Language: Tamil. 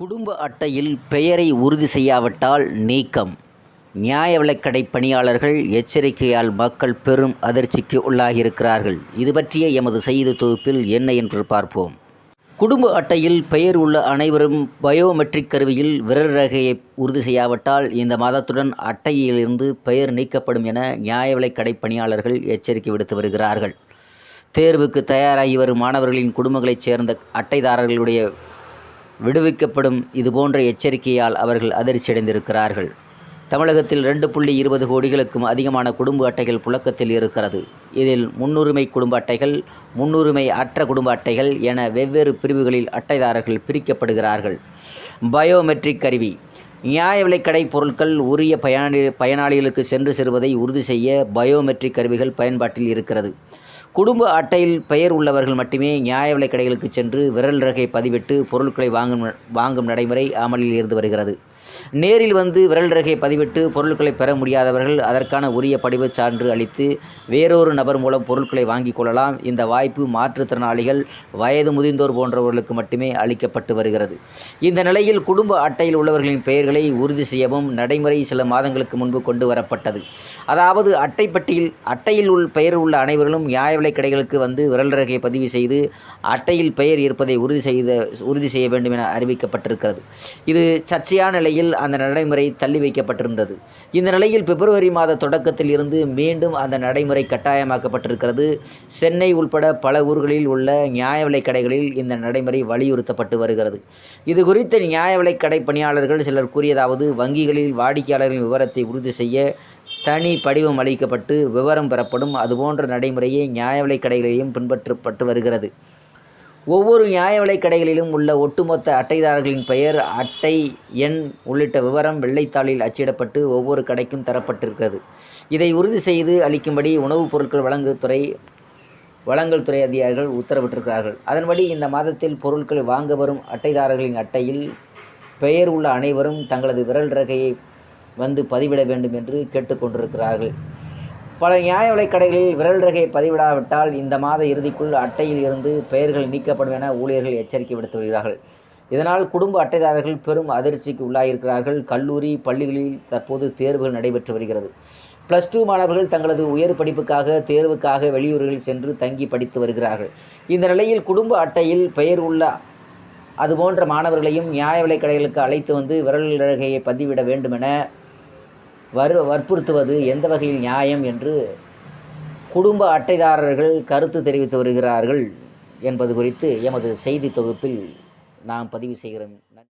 குடும்ப அட்டையில் பெயரை உறுதி செய்யாவிட்டால் நீக்கம். நியாய விலைக்கடை பணியாளர்கள் எச்சரிக்கையால் மக்கள் பெரும் அதிர்ச்சிக்கு உள்ளாகியிருக்கிறார்கள். இது பற்றிய எமது செய்தி தொகுப்பில் என்ன என்று பார்ப்போம். குடும்ப அட்டையில் பெயர் உள்ள அனைவரும் பயோமெட்ரிக் கருவியில் விரல் ரகையை உறுதி செய்யாவிட்டால் இந்த மாதத்துடன் அட்டையிலிருந்து பெயர் நீக்கப்படும் என நியாய விலைக்கடை பணியாளர்கள் எச்சரிக்கை விடுத்து வருகிறார்கள். தேர்வுக்கு தயாராகி வரும் மாணவர்களின் குடும்பங்களைச் சேர்ந்த அட்டைதாரர்களுடைய விடுவிக்கப்படும் இதுபோன்ற எச்சரிக்கையால் அவர்கள் அதிர்ச்சியடைந்திருக்கிறார்கள். தமிழகத்தில் ரெண்டு புள்ளி இருபது கோடிகளுக்கும் அதிகமான குடும்ப அட்டைகள் புழக்கத்தில் இருக்கிறது. இதில் முன்னுரிமை குடும்ப அட்டைகள் முன்னுரிமை அற்ற குடும்ப அட்டைகள் என வெவ்வேறு பிரிவுகளில் அட்டைதாரர்கள் பிரிக்கப்படுகிறார்கள். பயோமெட்ரிக் கருவி. நியாய விலைக்கடை பொருட்கள் உரிய பயனாளி பயனாளிகளுக்கு சென்று செல்வதை உறுதி செய்ய பயோமெட்ரிக் கருவிகள் பயன்பாட்டில் இருக்கிறது. குடும்ப அட்டையில் பெயர் உள்ளவர்கள் மட்டுமே நியாய விலைக் கடைகளுக்கு சென்று விரல் ரகை பதிவிட்டு பொருட்களை வாங்கும் வாங்கும் நடைமுறை அமலில் இருந்து வருகிறது. நேரில் வந்து விரல் ரகை பதிவிட்டு பொருட்களை பெற முடியாதவர்கள் அதற்கான உரிய படிவச் சான்று அளித்து வேறொரு நபர் மூலம் பொருட்களை வாங்கிக் கொள்ளலாம். இந்த வாய்ப்பு மாற்றுத்திறனாளிகள் வயது முதிர்ந்தோர் போன்றவர்களுக்கு மட்டுமே அளிக்கப்பட்டு வருகிறது. இந்த நிலையில் குடும்ப அட்டையில் உள்ளவர்களின் பெயர்களை உறுதி செய்யவும் நடைமுறை சில மாதங்களுக்கு முன்பு கொண்டு வரப்பட்டது. அதாவது அட்டைப்பட்டியில் அட்டையில் உள் பெயர் உள்ள அனைவர்களும் நியாய விலை கடைகளுக்கு வந்து விரல் ரகை பதிவு செய்து அட்டையில் பெயர் இருப்பதை உறுதி செய்த உறுதி செய்ய வேண்டும் என அறிவிக்கப்பட்டிருக்கிறது. இது சர்ச்சையான நிலையில் அந்த நடைமுறை தள்ளி வைக்கப்பட்டிருந்தது. இந்த நிலையில் பிப்ரவரி மாத தொடக்கத்தில் இருந்து மீண்டும் அந்த நடைமுறை கட்டாயமாக்கப்பட்டிருக்கிறது. சென்னை உள்பட பல ஊர்களில் உள்ள நியாய விலை கடைகளில் இந்த நடைமுறை வலியுறுத்தப்பட்டு வருகிறது. இது குறித்த நியாய விலை கடை பணியாளர்கள் சிலர் கூறியதாவது வங்கிகளில் வாடிக்கையாளர்களின் விவரத்தை உறுதி செய்ய தனி படிவம் அளிக்கப்பட்டு விவரம் பெறப்படும். அதுபோன்ற நடைமுறையே நியாய விலை கடைகளிலும் பின்பற்றப்பட்டு வருகிறது. ஒவ்வொரு நியாய விலைக் கடைகளிலும் உள்ள ஒட்டுமொத்த அட்டைதாரர்களின் பெயர் அட்டை எண் உள்ளிட்ட விவரம் வெள்ளைத்தாளில் அச்சிடப்பட்டு ஒவ்வொரு கடைக்கும் தரப்பட்டிருக்கிறது. இதை உறுதி செய்து அளிக்கும்படி உணவுப் பொருட்கள் வழங்குத்துறை வழங்கல் துறை அதிகாரிகள் உத்தரவிட்டிருக்கிறார்கள். அதன்படி இந்த மாதத்தில் பொருட்கள் வாங்க வரும் அட்டைதாரர்களின் அட்டையில் பெயர் உள்ள அனைவரும் தங்களது விரல் ரகையை வந்து பதிவிட வேண்டும் என்று கேட்டுக்கொண்டிருக்கிறார்கள். பல நியாய விலைக்கடைகளில் விரல் ரகை பதிவிடாவிட்டால் இந்த மாத இறுதிக்குள் அட்டையில் இருந்து பெயர்கள் நீக்கப்படும் என ஊழியர்கள் எச்சரிக்கை விடுத்து வருகிறார்கள். இதனால் குடும்ப அட்டைதாரர்கள் பெரும் அதிர்ச்சிக்கு உள்ளாகியிருக்கிறார்கள் கல்லூரி பள்ளிகளில் தற்போது தேர்வுகள் நடைபெற்று வருகிறது. ப்ளஸ் டூ மாணவர்கள் தங்களது உயர் படிப்புக்காக தேர்வுக்காக வெளியூர்களில் சென்று தங்கி படித்து வருகிறார்கள். இந்த நிலையில் குடும்ப அட்டையில் பெயர் உள்ள அதுபோன்ற மாணவர்களையும் நியாய விலைக்கடைகளுக்கு அழைத்து வந்து விரல் ரகையை பதிவிட வேண்டுமென வரு வற்புறுத்துவது எந்த வகையில் நியாயம் என்று குடும்ப அட்டைதாரர்கள் கருத்து தெரிவித்து வருகிறார்கள் என்பது குறித்து எமது செய்தி தொகுப்பில் நாம் பதிவு செய்கிறோம்.